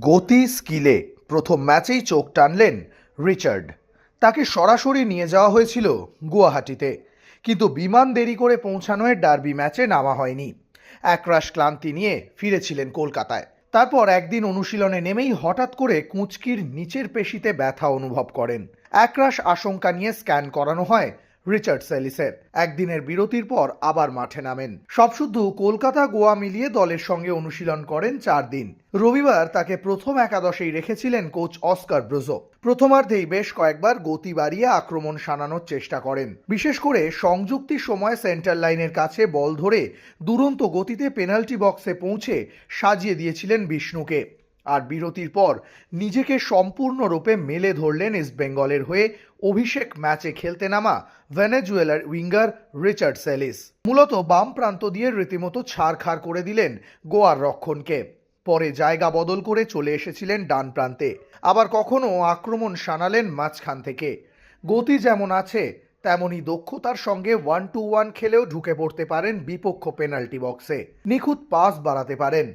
গতি স্কিলে প্রথম ম্যাচেই চোখ টানলেন রিচার্ড। তাকে সরাসরি নিয়ে যাওয়া হয়েছিল গুয়াহাটিতে। কিন্তু বিমান দেরি করে পৌঁছানোয় ডার্বি ম্যাচে নামা হয়নি। একরাশ ক্লান্তি নিয়ে ফিরেছিলেন কলকাতায়। তারপর একদিন অনুশীলনে নেমেই হঠাৎ করে কুঁচকির নিচের পেশিতে ব্যথা অনুভব করেন। একরাশ আশঙ্কা নিয়ে স্ক্যান করানো হয় রিচার্ড সেলিসের একদিনের বিরতির পর আবার মাঠে নামেন। সব শুধু কলকাতা গোয়া মিলিয়ে দলের সঙ্গে অনুশীলন করেন চার দিন। রবিবার তাকে প্রথম একাদশেই রেখেছিলেন কোচ অস্কার ব্রুজো। প্রথমার্ধেই বেশ কয়েকবার গতি বাড়িয়ে আক্রমণ সানানোর চেষ্টা করেন। বিশেষ করে সংযুক্তির সময় সেন্টার লাইনের কাছে বল ধরে দুরন্ত গতিতে পেনাল্টি বক্সে পৌঁছে সাজিয়ে দিয়েছিলেন বিষ্ণুকে। আর বিরতির পর নিজেকে সম্পূর্ণরূপে মেলে ধরলেন ইস্টবেঙ্গলের হয়ে অভিষেক ম্যাচে খেলতে নামা ভেনেজুয়েলার উইঙ্গার রিচার্ড সেলিস। মূলত বাম প্রান্ত দিয়ে রীতিমতো ছাড়খাড় করে দিলেন গোয়ার রক্ষণকে। পরে জায়গা বদল করে চলে এসেছিলেন ডান প্রান্তে। আবার কখনো আক্রমণ সানালেন মাঝখান থেকে। গতি যেমন আছে তেমনই দক্ষতার সঙ্গে ওয়ান টু ওয়ান খেলেও ঢুকে পড়তে পারেন বিপক্ষ পেনাল্টি বক্সে। নিখুঁত পাস বাড়াতে পারেন।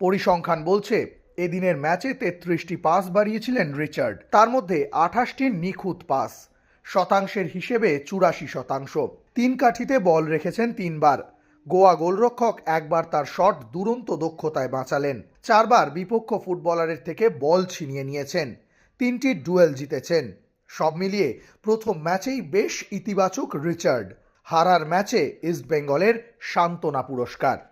পরিসংখ্যান বলছে এদিনের ম্যাচে তেত্রিশটি পাস বাড়িয়েছিলেন রিচার্ড। তার মধ্যে আঠাশটি নিখুঁত পাস। শতাংশের হিসেবে চুরাশি শতাংশ। তিন কাঠিতে বল রেখেছেন তিনবার। গোয়া গোলরক্ষক একবার তার শট দুরন্ত দক্ষতায় বাঁচালেন। চারবার বিপক্ষ ফুটবলারের থেকে বল ছিনিয়ে নিয়েছেন। তিনটি ডুয়েল জিতেছেন। সব মিলিয়ে প্রথম ম্যাচেই বেশ ইতিবাচক রিচার্ড। হারার ম্যাচে ইস্টবেঙ্গলের সান্ত্বনা পুরস্কার।